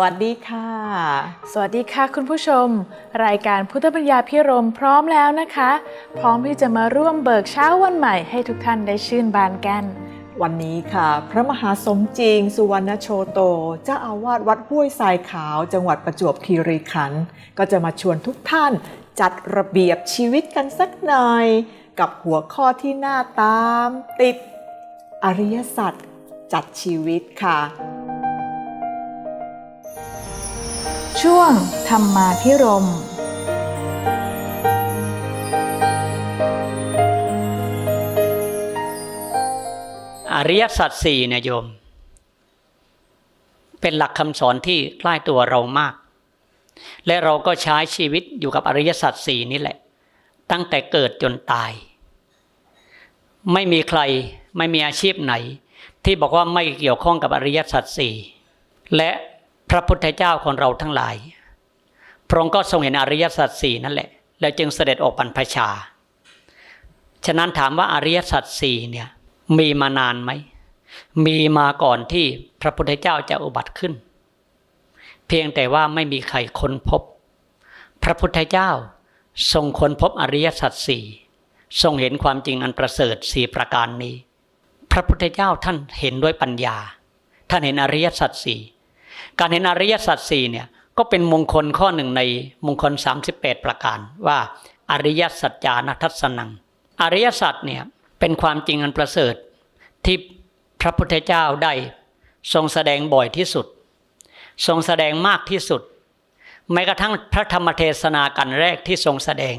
วัสดีค่ะ สวัสดีค่ะคุณผู้ชม รายการพุทธปัญญาพิรมพร้อมแล้วนะคะ พร้อมที่จะมาร่วมเบิกเช้าวันใหม่ให้ทุกท่านได้ชื่นบานกัน วันนี้ค่ะ พระมหาสมจริง สุวรรณโชโตเจ้าอาวาสวัดห้วยทรายขาว จังหวัดประจวบคีรีขันธ์ก็จะมาชวนทุกท่านจัดระเบียบชีวิตกันสักหน่อย กับหัวข้อที่น่าตาม ติด อริยสัจจัดชีวิตค่ะ ช่วงธรรมาพิรมอริยสัจสี่เนี่ยโยม เป็นหลักคำสอนที่ใกล้ตัวเรามาก และเราก็ใช้ชีวิตอยู่กับอริยสัจสี่นี่แหละ ตั้งแต่เกิดจนตาย ไม่มีใครไม่มีอาชีพไหน ที่บอกว่าไม่เกี่ยวข้องกับอริยสัจสี่และ ระพุทธเจ้าของเราทั้งหลาย พระองค์ก็ทรงเห็นอริยสัจสี่นั่นแหละ แล้วจึงเสด็จออกบรรพชา ฉะนั้นถามว่าอริยสัจสี่เนี่ยมีมานานไหม มีมาก่อนที่พระพุทธเจ้าจะอุบัติขึ้น เพียงแต่ว่าไม่มีใครค้นพบ พระพุทธเจ้าทรงค้นพบอริยสัจสี่ทรงเห็นความจริงอันประเสริฐสี่ประการนี้ พระพุทธเจ้าท่านเห็นด้วยปัญญา ท่านเห็นอริยสัจสี่ การเห็นอริยสัจสี่เนี่ยก็เป็นมงคลข้อหนึ่งในมงคล 38 ประการว่าอริยสัจจานัทัสนัง อริยสัจเนี่ยเป็นความจริงอันประเสริฐ ที่พระพุทธเจ้าได้ทรงแสดงบ่อยที่สุด ทรงแสดงมากที่สุดแม้กระทั่งพระธรรมเทศนากันแรกที่ทรงแสดง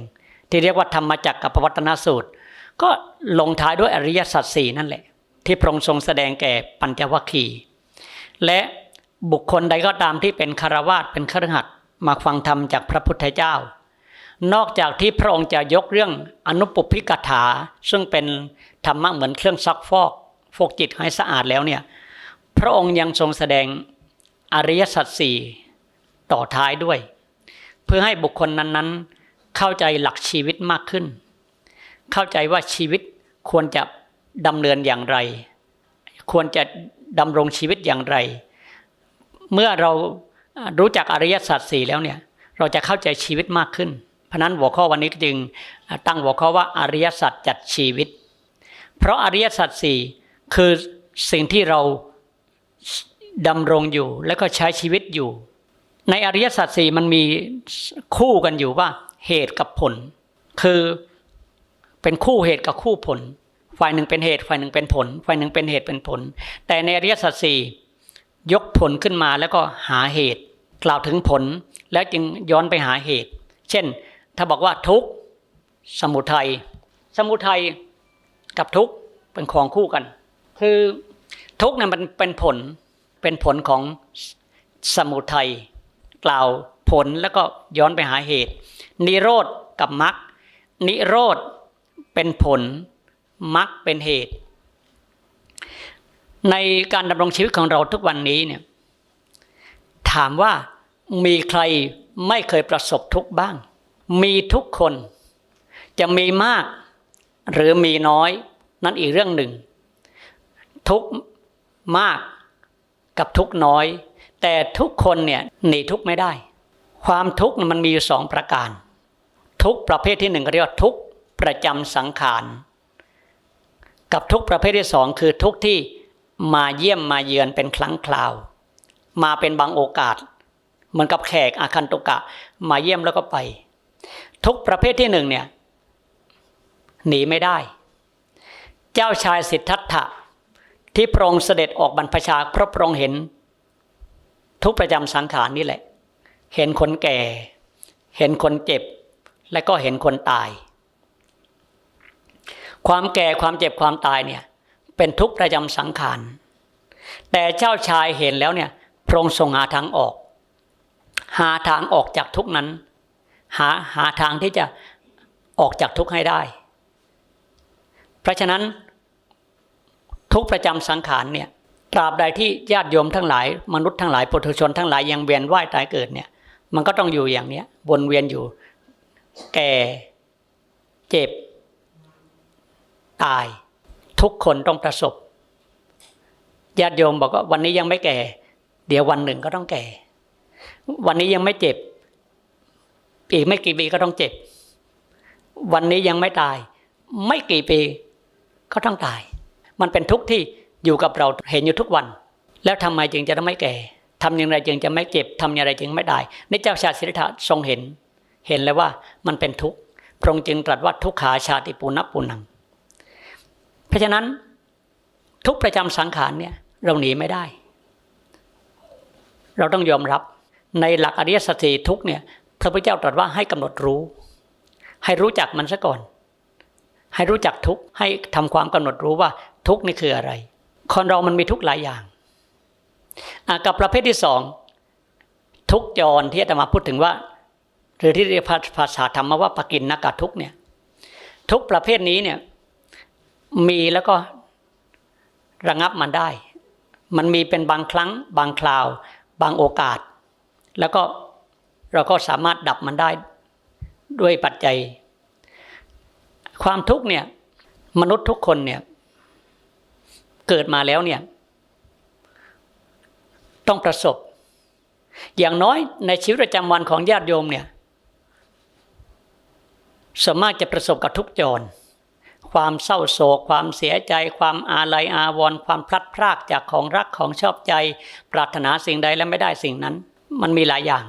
ที่เรียกว่าธรรมจักรกับปวัตนสูตร ก็ลงท้ายด้วยอริยสัจสี่นั่นแหละ ที่พระองค์ทรงแสดงแก่ปัญจวัคคีย์และ บุคคลใดก็ตามที่เป็นคารวาสเป็นครหัสมาฟังธรรมจากพระพุทธเจ้า นอกจากที่พระองค์จะยกเรื่องอนุปพิกถา ซึ่งเป็นธรรมะเหมือนเครื่องซักฟอกฟอกจิตให้สะอาดแล้วเนี่ยพระองค์ยังทรงแสดงอริยสัจสี่ต่อท้ายด้วย เพื่อให้บุคคลนั้นๆ เข้าใจหลักชีวิตมากขึ้น เข้าใจว่าชีวิตควรจะดำเนินอย่างไร ควรจะดำรงชีวิตอย่างไร เมื่อเรารู้จักอริยสัจสี่แล้วเนี่ยเราจะเข้าใจชีวิตมากขึ้น เพราะนั้นหัวข้อวันนี้จึงตั้งหัวข้อว่าอริยสัจจัดชีวิต เพราะอริยสัจสี่คือสิ่งที่เราดำรงอยู่และก็ใช้ชีวิตอยู่ ในอริยสัจสี่มันมีคู่กันอยู่ว่าเหตุกับผล คือเป็นคู่เหตุกับคู่ผล ฝ่ายหนึ่งเป็นเหตุ ฝ่ายหนึ่งเป็นผล ฝ่ายหนึ่งเป็นเหตุเป็นผล แต่ในอริยสัจสี่ ยกผลขึ้นมาแล้วก็หาเหตุ กล่าวถึงผลแล้วจึงย้อนไปหาเหตุ เช่น ถ้าบอกว่าทุกสมุทัยสมุทัยกับทุกเป็นของคู่กัน คือทุกเนี่ยมันเป็นผลเป็นผลของสมุทัยกล่าวผลแล้วก็ย้อนไปหาเหตุ นิโรธกับมรรคนิโรธเป็นผลมรรคเป็นเหตุ ในการดำรงชีวิตของเราทุกวันนี้เนี่ยถามว่ามีใครไม่เคยประสบทุกบ้าง มีทุกคน จะมีมากหรือมีน้อยนั่นอีกเรื่องหนึ่ง ทุกมากกับทุกน้อย แต่ทุกคนเนี่ยหนีทุกไม่ได้ ความทุกข์มันมีอยู่สองประการ ทุกประเภทที่หนึ่งเรียกว่าทุกประจำสังขาร กับทุกประเภทที่สองคือทุกที่ มาเยี่ยมมาเยือนเป็นครั้งคราว มาเป็นบางโอกาส เหมือนกับแขกอาคันตุกะ มาเยี่ยมแล้วก็ไป ทุกประเภทที่หนึ่งเนี่ยหนีไม่ได้ เจ้าชายสิทธัตถะที่พระองค์เสด็จออกบรรพชาเพราะพระองค์เห็น ทุกประจำสังขารนี่แหละ เห็นคนแก่ เห็นคนเจ็บ และก็เห็นคนตาย ความแก่ความเจ็บความตายเนี่ย เป็นทุกข์ประจำสังขาร แต่เจ้าชายเห็นแล้วเนี่ยพระองค์ทรงหาทางออก หาทางออกจากทุกนั้น หาหาทางที่จะออกจากทุกข์ให้ได้ เพราะฉะนั้นทุกประจำสังขารเนี่ยตราบใดที่ญาติโยมทั้งหลาย มนุษย์ทั้งหลายปุถุชนทั้งหลายยังเวียนว่ายตายเกิดเนี่ยมันก็ต้องอยู่อย่างเนี้ยวนเวียนอยู่ แก่ เจ็บ ตาย ทุกคนต้องประสบญาติโยมบอกว่าวันนี้ยังไม่แก่ เดี๋ยววันหนึ่งก็ต้องแก่ วันนี้ยังไม่เจ็บ อีกไม่กี่ปีก็ต้องเจ็บ วันนี้ยังไม่ตาย ไม่กี่ปีก็ต้องตาย มันเป็นทุกข์ที่อยู่กับเราเห็นอยู่ทุกวัน แล้วทำไมจึงจะไม่แก่ทำอย่างไรจึงจะไม่เจ็บทำอย่างไรจึงไม่ตายนี่เจ้าชาติสิทธะทรงเห็น เห็นแล้วว่ามันเป็นทุกข์พระองค์จึงตรัสว่าทุกขาชาติปุณปุนัง เพราะฉะนั้นทุกประจำสังขารเนี่ยเราหนีไม่ได้ เราต้องยอมรับในหลักอริยสัจสีทุกเนี่ยพระพุทธเจ้าตรัสว่าให้กำหนดรู้ ให้รู้จักมันซะก่อน ให้รู้จักทุกให้ทำความกำหนดรู้ว่าทุกนี่คืออะไร คนเรามันมีทุกหลายอย่างกับประเภทที่สองทุกจรที่อาตมาพูดถึงว่า หรือที่เรียกภาษาธรรมว่าปกินนากาทุกเนี่ยทุกประเภทนี้เนี่ย มีแล้วก็ระงับมันได้ มันมีเป็นบางครั้ง บางคราว บางโอกาส แล้วก็เราก็สามารถดับมันได้ด้วยปัจจัย ความทุกข์เนี่ยมนุษย์ทุกคนเนี่ยเกิดมาแล้วเนี่ยต้องประสบ อย่างน้อยในชีวิตประจำวันของญาติโยมเนี่ยสามารถจะประสบกับทุกจร ความเศร้าโศก ความเสียใจ ความอาลัยอาวรณ์ความพลัดพรากจากของรักของชอบใจ ปรารถนาสิ่งใดและไม่ได้สิ่งนั้น มันมีหลายอย่าง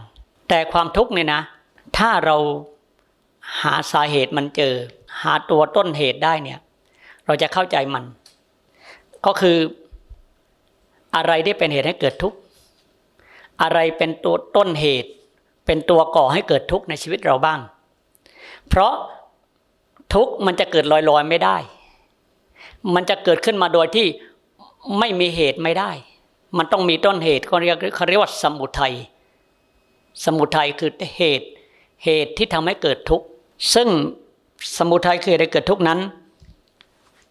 แต่ความทุกข์เนี่ยนะ ถ้าเราหาสาเหตุมันเจอ หาตัวต้นเหตุได้เนี่ย เราจะเข้าใจมัน ก็คืออะไรที่เป็นเหตุให้เกิดทุกข์อะไรเป็นตัวต้นเหตุ เป็นตัวก่อให้เกิดทุกข์ในชีวิตเราบ้าง เพราะ ทุกมันจะเกิดลอยๆไม่ได้ มันจะเกิดขึ้นมาโดยที่ไม่มีเหตุไม่ได้ มันต้องมีต้นเหตุเขาเรียกเขาเรียกว่าสมุทัย สมุทัยคือเหตุ เหตุที่ทำให้เกิดทุกข์ ซึ่งสมุทัยคือเหตุให้เกิดทุกข์นั้น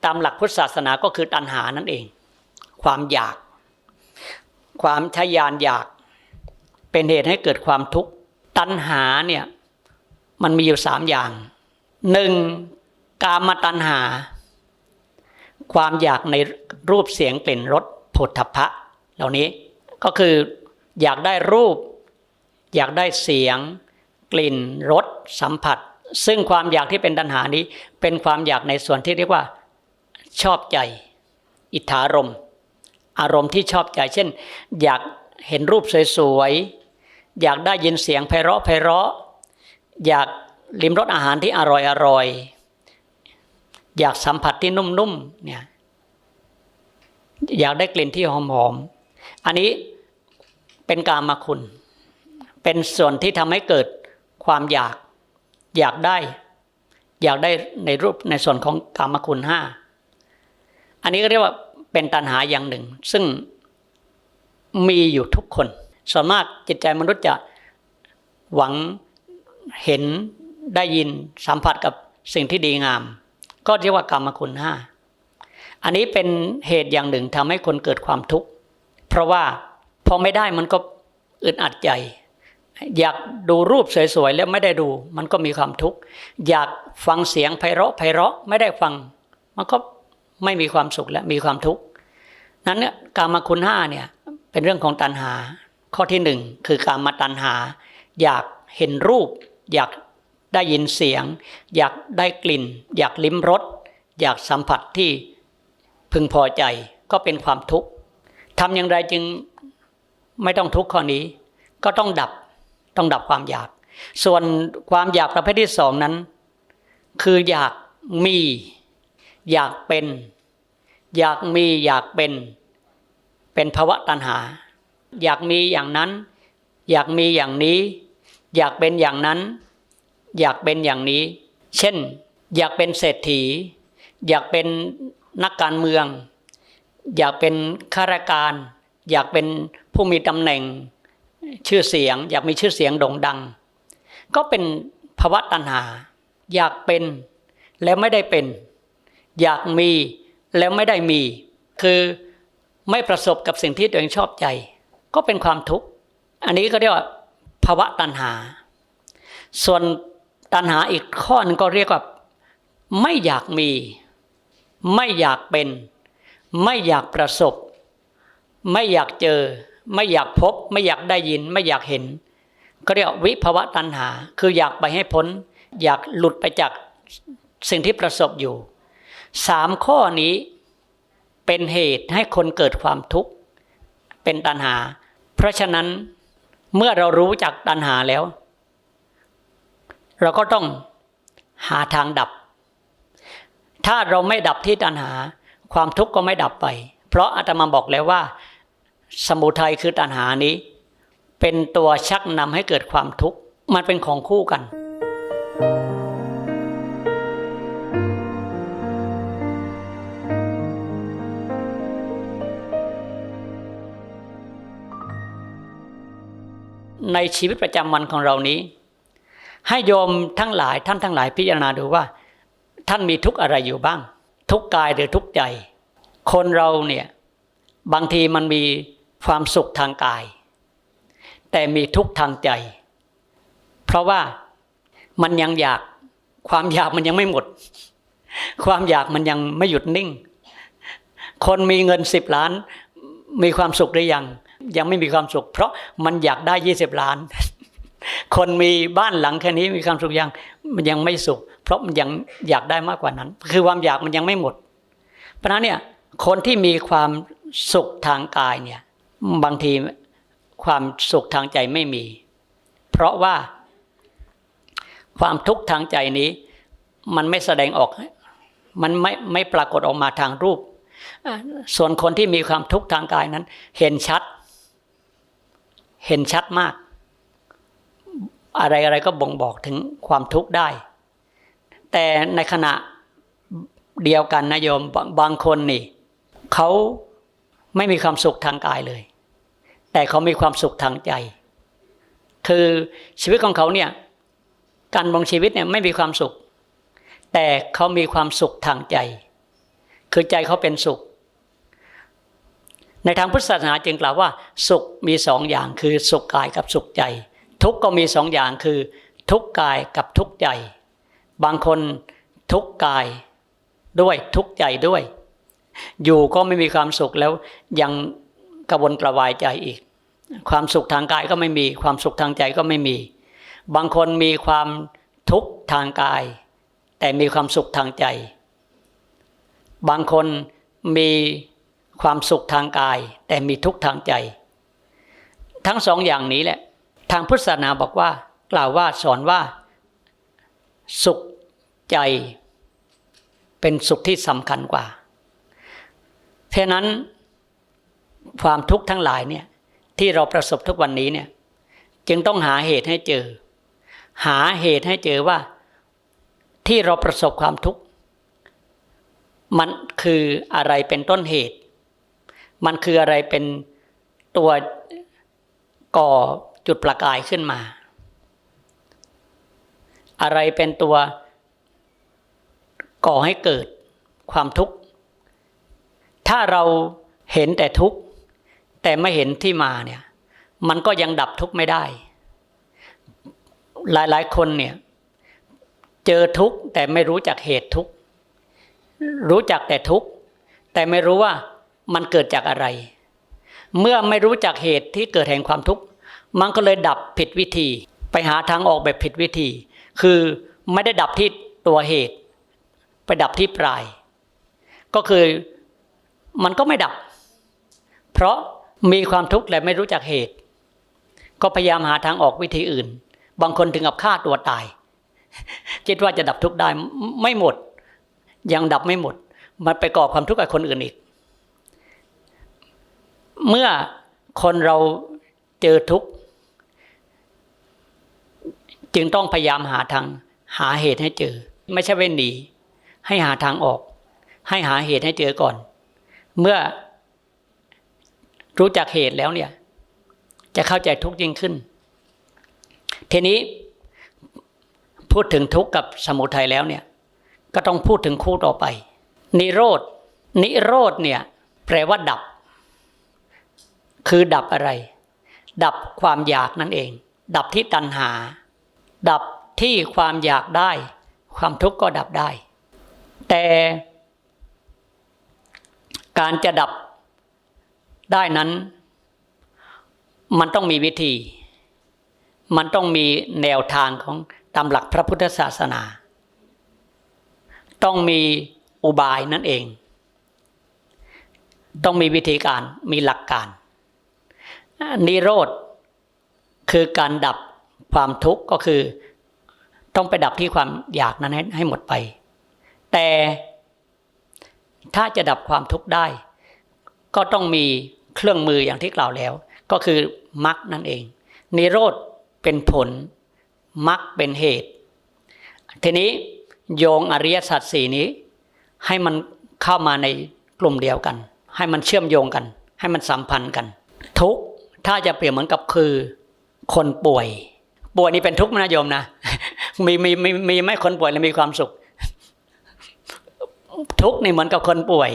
ตามหลักพุทธศาสนาก็คือตัณหานั่นเอง ความอยาก ความทยานอยากเป็นเหตุให้เกิดความทุกข์ ตัณหาเนี่ยมันมีอยู่สามอย่างหนึ่ง กามตัณหา ความอยากในรูปเสียงกลิ่นรสผลทพะ เหล่านี้ก็คืออยากได้รูป อยากได้เสียง กลิ่นรสสัมผัส ซึ่งความอยากที่เป็นตัณหานี้ เป็นความอยากในส่วนที่เรียกว่า ชอบใจ อิทธารมอารมณ์ที่ชอบใจ เช่น อยากเห็นรูปสวยๆอยากได้ยินเสียงไพเราะไพเราะ อยากลิ้มรสอาหารที่อร่อยอร่อย อยากสัมผัสที่นุ่มๆเนี่ยอยากได้กลิ่นที่หอมๆอันนี้เป็นกามาคุณ เป็นส่วนที่ทำให้เกิดความอยากอยากได้ อยากได้ในรูปในส่วนของกามคุณห้าอันนี้ก็เรียกว่าเป็นตัณหาอย่างหนึ่ง ซึ่งมีอยู่ทุกคน ส่วนมากจิตใจมนุษย์จะหวังเห็นได้ยินสัมผัสกับสิ่งที่ดีงาม ก็เรียกว่ากรรมคุณห้าอันนี้เป็นเหตุอย่างหนึ่งทำให้คนเกิดความทุกข์เพราะว่าพอไม่ได้มันก็อึดอัดใจ อยากดูรูปสวยๆแล้วไม่ได้ดูมันก็มีความทุกข์อยากฟังเสียงไพเราะไพเราะไม่ได้ฟัง มันก็ไม่มีความสุขและมีความทุกข์นั้นเนี่ยกามคุณห้าเนี่ยเป็นเรื่องของตัณหา ข้อที่หนึ่งคือกามตัณหา อยากเห็นรูป อยาก ได้ยินเสียง อยากได้กลิ่น อยากลิ้มรสอยากสัมผัสที่พึงพอใจก็เป็นความทุกข์ทำอย่างไรจึงไม่ต้องทุกข์ข้อนี้ ก็ต้องดับต้องดับความอยาก ส่วนความอยากประเภทที่สองนั้น คืออยากมี อยากเป็น อยากมีอยากเป็น เป็นภาวะตัณหา อยากมีอย่างนั้น อยากมีอย่างนี้ อยากเป็นอย่างนั้น อยากเป็นอย่างนี้ เช่น อยากเป็นเศรษฐี อยากเป็นนักการเมือง อยากเป็นข้าราชการ อยากเป็นผู้มีตำแหน่งชื่อเสียง อยากมีชื่อเสียงโด่งดัง ก็เป็นภาวะตัณหา อยากเป็นแล้วไม่ได้เป็น อยากมีแล้วไม่ได้มี คือไม่ประสบกับสิ่งที่ตัวเองชอบใจ ก็เป็นความทุกข์ อันนี้ก็เรียกว่าภาวะตัณหา ส่วน ตัณหาอีกข้อหนึงก็เรียกว่า ไม่อยากมี ไม่อยากเป็น ไม่อยากประสบ ไม่อยากเจอ ไม่อยากพบ ไม่อยากได้ยิน ไม่อยากเห็นก็เรียกวิภาวะตัณหา คืออยากไปให้พ้น อยากหลุดไปจากสิ่งที่ประสบอยู่สามข้อนี้เป็นเหตุให้คนเกิดความทุกข์เป็นตัณหา เพราะฉะนั้นเมื่อเรารู้จักตัณหาแล้ว เราก็ต้องหาทางดับ ถ้าเราไม่ดับที่ตัณหา ความทุกข์ก็ไม่ดับไป เพราะอาตมาบอกแล้วว่า สมุทัยคือตัณหานี้ เป็นตัวชักนำให้เกิดความทุกข์ มันเป็นของคู่กันในชีวิตประจำวันของเรานี้ ให้โยมทั้งหลายท่านทั้งหลายพิจารณาดูว่า ท่านมีทุกอะไรอยู่บ้าง ทุกกายหรือทุกใจ คนเราเนี่ยบางทีมันมีความสุขทางกาย แต่มีทุกทางใจ เพราะว่ามันยังอยากความอยากมันยังไม่หมด ความอยากมันยังไม่หยุดนิ่ง คนมีเงินสิบล้าน มีความสุขหรือยัง ยังไม่มีความสุข เพราะมันอยากได้ยี่สิบล้าน คนมีบ้านหลังแค่นี้มีความสุขยังมันยังไม่สุข เพราะมันยังอยากได้มากกว่านั้น คือความอยากมันยังไม่หมด เพราะฉะนั้นเนี่ยคนที่มีความสุขทางกายเนี่ยบางทีความสุขทางใจไม่มี เพราะว่าความทุกข์ทางใจนี้ มันไม่แสดงออก มันไม่ไม่ปรากฏออกมาทางรูป ส่วนคนที่มีความทุกข์ทางกายนั้น เห็นชัด เห็นชัดมาก อะไรอะไรก็บ่งบอกถึงความทุกข์ได้ แต่ในขณะเดียวกันนะโยมบางบางคนนี่เขาไม่มีความสุขทางกายเลย แต่เขามีความสุขทางใจ คือชีวิตของเขาเนี่ยการบงชีวิตเนี่ยไม่มีความสุข แต่เขามีความสุขทางใจ คือใจเขาเป็นสุข ในทางพุทธศาสนาจึงกล่าวว่า สุขมีสองอย่างคือสุขกายกับสุขใจ ทุกก็มีสองอย่างคือ ทุกกายกับทุกใจ บางคนทุกกายด้วยทุกใจด้วย อยู่ก็ไม่มีความสุขแล้วยังกระวนกระวายใจอีก ความสุขทางกายก็ไม่มี ความสุขทางใจก็ไม่มี บางคนมีความทุกข์ทางกาย แต่มีความสุขทางใจ บางคนมีความสุขทางกาย แต่มีทุกข์ทางใจ ทั้งสองอย่างนี้แหละ ทางพุทธศาสนาบอกว่า กล่าวว่าสอนว่า สุขใจเป็นสุขที่สำคัญกว่าเพราะนั้นความทุกข์ทั้งหลายเนี่ยที่เราประสบทุกวันนี้เนี่ยจึงต้องหาเหตุให้เจอ หาเหตุให้เจอว่าที่เราประสบความทุกข์มันคืออะไรเป็นต้นเหตุ มันคืออะไรเป็นตัวก่อ จุดประกายขึ้นมา อะไรเป็นตัวก่อให้เกิดความทุกข์ ถ้าเราเห็นแต่ทุกข์ แต่ไม่เห็นที่มาเนี่ย มันก็ยังดับทุกข์ไม่ได้ หลายๆ คนเนี่ย เจอทุกข์แต่ไม่รู้จักเหตุทุกข์ รู้จักแต่ทุกข์ แต่ไม่รู้ว่ามันเกิดจากอะไร เมื่อไม่รู้จักเหตุที่เกิดแห่งความทุกข์ มันก็เลยดับผิดวิธี ไปหาทางออกแบบผิดวิธี คือไม่ได้ดับที่ตัวเหตุ ไปดับที่ปลาย ก็คือมันก็ไม่ดับ เพราะมีความทุกข์และไม่รู้จักเหตุ ก็พยายามหาทางออกวิธีอื่น บางคนถึงกับฆ่าตัวตาย คิดว่าจะดับทุกข์ได้ไม่หมด ยังดับไม่หมด มันไปก่อความทุกข์กับคนอื่นอีก เมื่อคนเราเจอทุกข์ จึงต้องพยายามหาทางหาเหตุให้เจอ ไม่ใช่เว้นหนี ให้หาทางออก ให้หาเหตุให้เจอก่อน เมื่อรู้จักเหตุแล้วเนี่ย จะเข้าใจทุกข์ยิ่งขึ้น ทีนี้พูดถึงทุกข์กับสมุทัยแล้วเนี่ย ก็ต้องพูดถึงคู่ต่อไป นิโรธนิโรธเนี่ย แปลว่าดับ คือดับอะไร ดับความอยากนั่นเอง ดับที่ตัณหา ดับที่ความอยากได้ ความทุกข์ก็ดับได้ แต่การจะดับได้นั้น มันต้องมีวิธี มันต้องมีแนวทางของตามหลักพระพุทธศาสนา ต้องมีอุบายนั่นเอง ต้องมีวิธีการมีหลักการ นิโรธคือการดับ ความทุกข์ก็คือต้องไปดับที่ความอยากนั้นให้ให้หมดไป แต่ถ้าจะดับความทุกข์ได้ ก็ต้องมีเครื่องมืออย่างที่กล่าวแล้ว ก็คือมรรคนั่นเองนิโรธเป็นผลมรรคเป็นเหตุ ทีนี้โยงอริยสัจสี่นี้ ให้มันเข้ามาในกลุ่มเดียวกัน ให้มันเชื่อมโยงกัน ให้มันสัมพันธ์กัน ทุกข์ถ้าจะเปรียบเหมือนกับคือ คนป่วย ป่วยนี่เป็นทุกข์มนะโยมนะมีมีมีมีไม่คนป่วยแล้วมีความสุข ทุกข์นี่เหมือนกับคนป่วย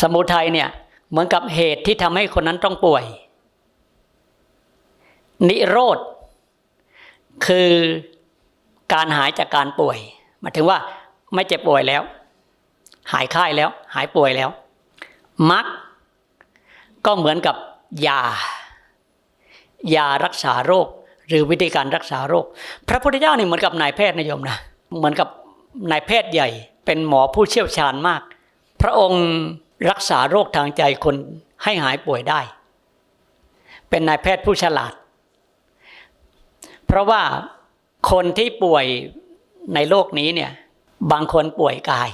สมุทัยเนี่ย เหมือนกับเหตุที่ทำให้คนนั้นต้องป่วย นิโรธคือการหายจากการป่วยหมายถึงว่าไม่เจ็บป่วยแล้ว หายไข้แล้ว หายป่วยแล้วมรรคก็เหมือนกับยายารักษาโรค หรือวิธีการรักษาโรค พระพุทธเจ้านี่เหมือนกับนายแพทย์นะโยมนะเหมือนกับนายแพทย์ใหญ่ เป็นหมอผู้เชี่ยวชาญมาก พระองค์รักษาโรคทางใจคนให้หายป่วยได้ เป็นนายแพทย์ผู้ฉลาด เพราะว่าคนที่ป่วยในโลกนี้เนี่ยบางคนป่วยกาย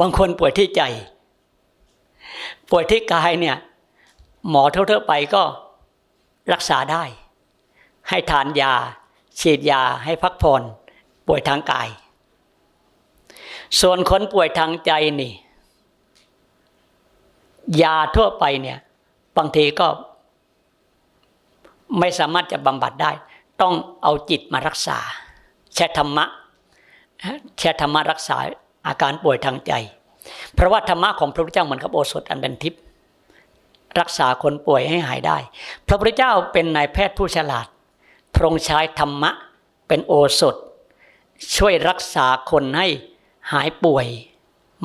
บางคนป่วยที่ใจ ป่วยที่กายเนี่ยหมอทั่วๆไปก็รักษาได้ ให้ทานยา ฉีดยาให้พักผ่อนป่วยทางกาย ส่วนคนป่วยทางใจนี่ ยาทั่วไปเนี่ยบางทีก็ไม่สามารถจะบำบัดได้ ต้องเอาจิตมารักษาใช้ธรรมะใช้ธรรมะรักษาอาการป่วยทางใจ เพราะว่าธรรมะของพระพุทธเจ้าเหมือนกับโอสถอันเป็นทิพย์รักษาคนป่วยให้หายได้ พระพุทธเจ้าเป็นนายแพทย์ผู้ฉลาด พระองค์ใช้ธรรมะเป็นโอสถ ช่วยรักษาคนให้หายป่วย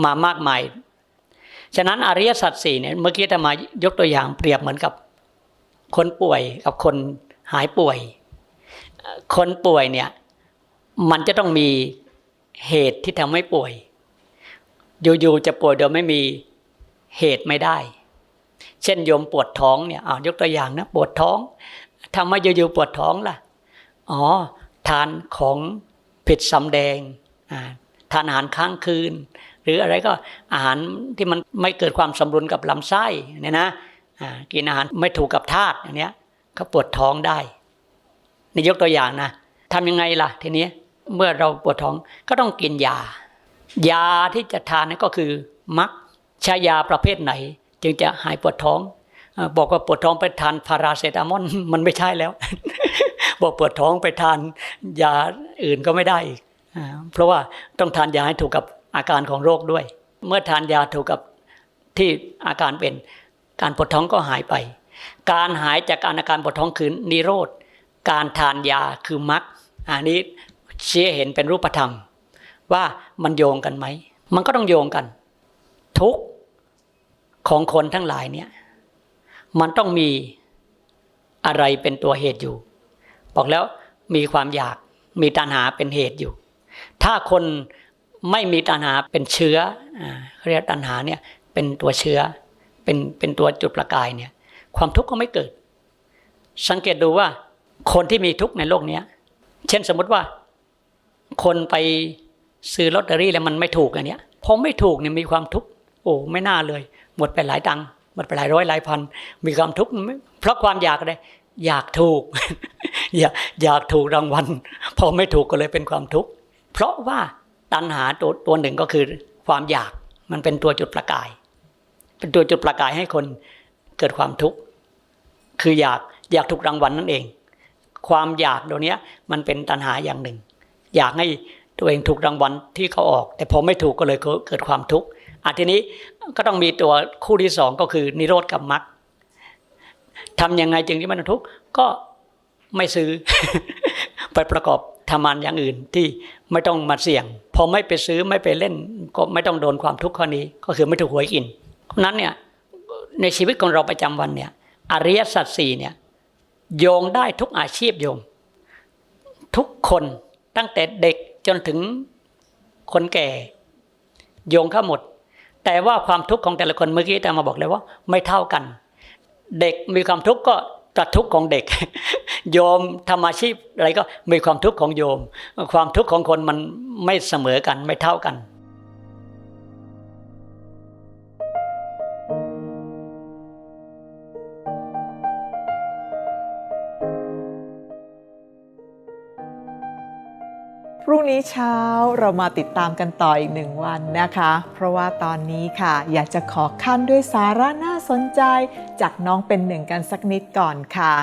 มามากมาย ฉะนั้นอริยสัจสี่เนี่ยเมื่อกี้จะมายกตัวอย่างเปรียบเหมือนกับ คนป่วยกับคนหายป่วย คนป่วยเนี่ยมันจะต้องมีเหตุที่ทำให้ป่วย อยู่ๆจะป่วยโดยไม่มีเหตุไม่ได้ เช่นโยมปวดท้องเนี่ยเอายกตัวอย่างนะปวดท้อง ทำไมอยู่ๆปวดท้องล่ะ อ๋อ ทานของผิดสำแดงทานอาหารค้างคืน หรืออะไรก็อาหารที่มันไม่เกิดความสมดุลกับลำไส้เนี่ยนะกินอาหารไม่ถูกกับธาตุอย่างเนี้ยก็ปวดท้องได้นี่ยกตัวอย่างนะทำยังไงล่ะ ทีนี้เมื่อเราปวดท้องก็ต้องกินยา ยาที่จะทานนั่นก็คือมักใช้ยาประเภทไหน จึงจะหายปวดท้อง บอกว่าปวดท้องไปทานพาราเซตามอลมันไม่ใช่แล้ว บอกปวดท้องไปทานยาอื่นก็ไม่ได้อีกเพราะว่าต้องทานยาให้ถูกกับอาการของโรคด้วย เมื่อทานยาถูกกับที่อาการเป็นการปวดท้องก็หายไป การหายจากอาการปวดท้องคือนิโรธ การทานยาคือมรรคอันนี้เชี้เห็นเป็นรูปธรรม ว่ามันโยงกันไหม มันก็ต้องโยงกัน ทุกของคนทั้งหลายเนี่ย มันต้องมีอะไรเป็นตัวเหตุอยู่ บอกแล้วมีความอยากมีตัณหาเป็นเหตุอยู่ ถ้าคนไม่มีตัณหาเป็นเชื้อเรียกตัณหาเนี่ยเป็นตัวเชื้อเป็นเป็นตัวจุดประกายเนี่ยความทุกข์ก็ไม่เกิด สังเกตดูว่าคนที่มีทุกข์ในโลกนี้เช่นสมมติว่า คนไปซื้อลอตเตอรี่แล้วมันไม่ถูกอันเนี้ยพอไม่ถูกเนี่ยมีความทุกข์โอ้ไม่น่าเลย หมดไปหลายตังค์ มดไปหลายร้อยหลายพัน มีความทุกข์เพราะความอยากอะไรอยากถูก อยากอยากถูกรางวัลพอไม่ถูกก็เลยเป็นความทุกข์เพราะว่าตัณหาตัวตัวหนึ่งก็คือความอยากมันเป็นตัวจุดประกาย เป็นตัวจุดประกายให้คนเกิดความทุกข์คืออยากอยากถูกรางวัลนั่นเอง ความอยากตัวเนี้ยมันเป็นตัณหาอย่างหนึ่ง อยากให้ตัวเองถูกรางวัลที่เขาออก แต่พอไม่ถูกก็เลยเกิดความทุกข์ อะทีนี้ก็ต้องมีตัวคู่ที่สองก็คือนิโรธกับมรรคทำยังไงจึงที่ไมันทุกข์ก็ไม่ซื้อ ไปประกอบทำงานอย่างอื่นที่ไม่ต้องมาเสี่ยง พอไม่ไปซื้อไม่ไปเล่น ก็ไม่ต้องโดนความทุกข์ข้อนี้ ก็คือไม่ถูกหวยกินเพราะนั้นเนี่ยในชีวิตของเราประจำวันเนี่ยอริยสัจสี่เนี่ยโยงได้ทุกอาชีพโยม ทุกคนตั้งแต่เด็กจนถึงคนแก่ โยงเข้าหมด แต่ว่าความทุกข์ของแต่ละคนเมื่อกี้แต่มาบอกเลยว่า ไม่เท่ากัน เด็กมีความทุกข์ก็กระทุกข์ของเด็ก โยมทำอาชีพอะไรก็มีความทุกข์ของโยม ความทุกข์ของคนมันไม่เสมอกันไม่เท่ากัน งนี้เช้าเรามาติดตามกันต่ออีกหนึ่งวันนะคะ เพราะว่าตอนนี้ค่ะ อยากจะขอขั้นด้วยสาระน่าสนใจ จากน้องเป็นหนึ่งกันสักนิดก่อนค่ะ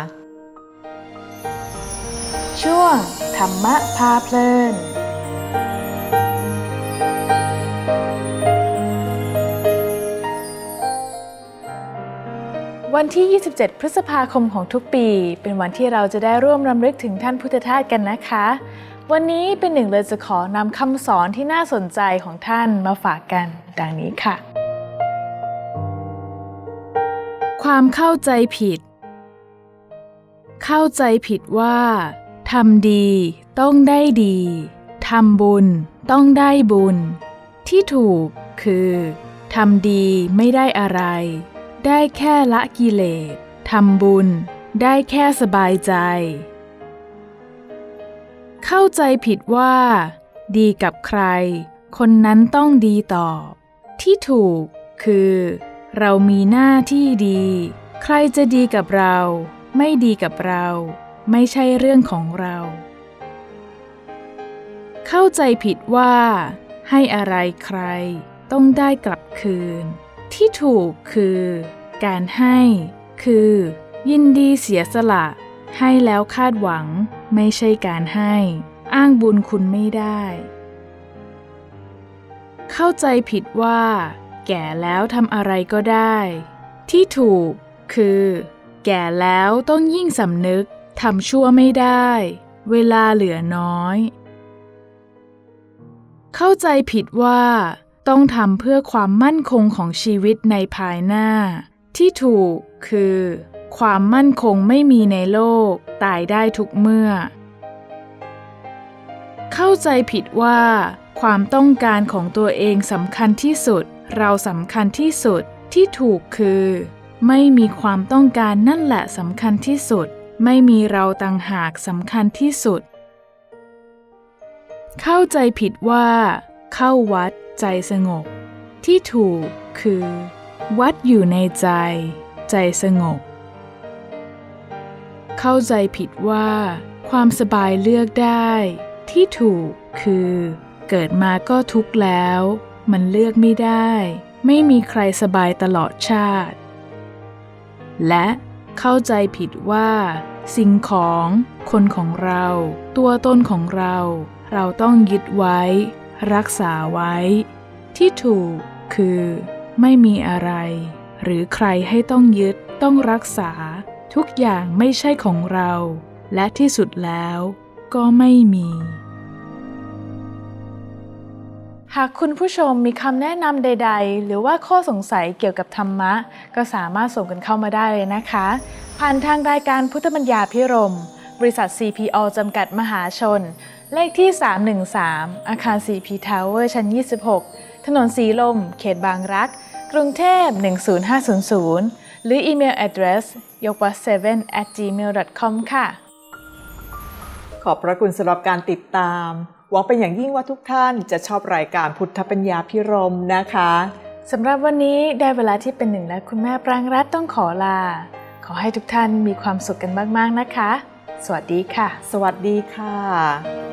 ช่วงธรรมะพาเพลินวันที่ 27 พฤษภาคมของทุกปี เป็นวันที่เราจะได้ร่วมรำลึกถึงท่านพุทธทาสกันนะคะ วันนี้เป็นหนึ่งเลยจะขอนำคำสอนที่น่าสนใจของท่านมาฝากกันดังนี้ค่ะ ความเข้าใจผิด เข้าใจผิดว่าทำดีต้องได้ดีทำบุญต้องได้บุญ ที่ถูกคือทำดีไม่ได้อะไร ได้แค่ละกิเลสทำบุญได้แค่สบายใจ เข้าใจผิดว่า ดีกับใคร คนนั้นต้องดีตอบ ที่ถูกคือ เรามีหน้าที่ดี ใครจะดีกับเรา ไม่ดีกับเรา ไม่ใช่เรื่องของเรา เข้าใจผิดว่า ให้อะไรใคร ต้องได้กลับคืน ที่ถูกคือ การให้ คือ ยินดีเสียสละ ให้แล้วคาดหวังไม่ใช่การให้ อ้างบุญคุณไม่ได้ เข้าใจผิดว่า แก่แล้วทำอะไรก็ได้ ที่ถูกคือ แก่แล้วต้องยิ่งสำนึกทำชั่วไม่ได้ เวลาเหลือน้อย เข้าใจผิดว่า ต้องทำเพื่อความมั่นคงของชีวิตในภายหน้า ที่ถูกคือ ความมั่นคงไม่มีในโลก ตายได้ทุกเมื่อ เข้าใจผิดว่า ความต้องการของตัวเองสำคัญที่สุด เราสำคัญที่สุดที่ถูกคือ ไม่มีความต้องการนั่นแหละสำคัญที่สุด ไม่มีเราต่างหากสำคัญที่สุด เข้าใจผิดว่า เข้าวัดใจสงบ ที่ถูกคือ วัดอยู่ในใจ ใจสงบ เข้าใจผิดว่า ความสบายเลือกได้ ที่ถูกคือ เกิดมาก็ทุกข์แล้ว มันเลือกไม่ได้ ไม่มีใครสบายตลอดชาติ และเข้าใจผิดว่า สิ่งของ คนของเรา ตัวตนของเรา เราต้องยึดไว้ รักษาไว้ ที่ถูกคือ ไม่มีอะไร หรือใครให้ต้องยึดต้องรักษา ทุกอย่างไม่ใช่ของเรา และที่สุดแล้วก็ไม่มี หากคุณผู้ชมมีคำแนะนำใด ๆ หรือว่าข้อสงสัยเกี่ยวกับธรรมะ ก็สามารถส่งกันเข้ามาได้เลยนะคะ ผ่านทางรายการพุทธบัญญาพิรม บริษัท CPO จำกัดมหาชน เลขที่ 313 อาคาร CP Tower ชั้น 26 ถนนสีลม เขตบางรัก กรุงเทพ 10500 หรืออีเมล address ยกวัด7 at gmail.com ค่ะ ขอบพระคุณสำหรับการติดตาม หวังเป็นอย่างยิ่งว่าทุกท่านจะชอบรายการพุทธปัญญาพิรมนะคะสำหรับวันนี้ได้เวลาที่เป็นหนึ่งและคุณแม่ปรางรัตน์ต้องขอลา ขอให้ทุกท่านมีความสุขกันมาก ๆ นะคะ สวัสดีค่ะ สวัสดีค่ะ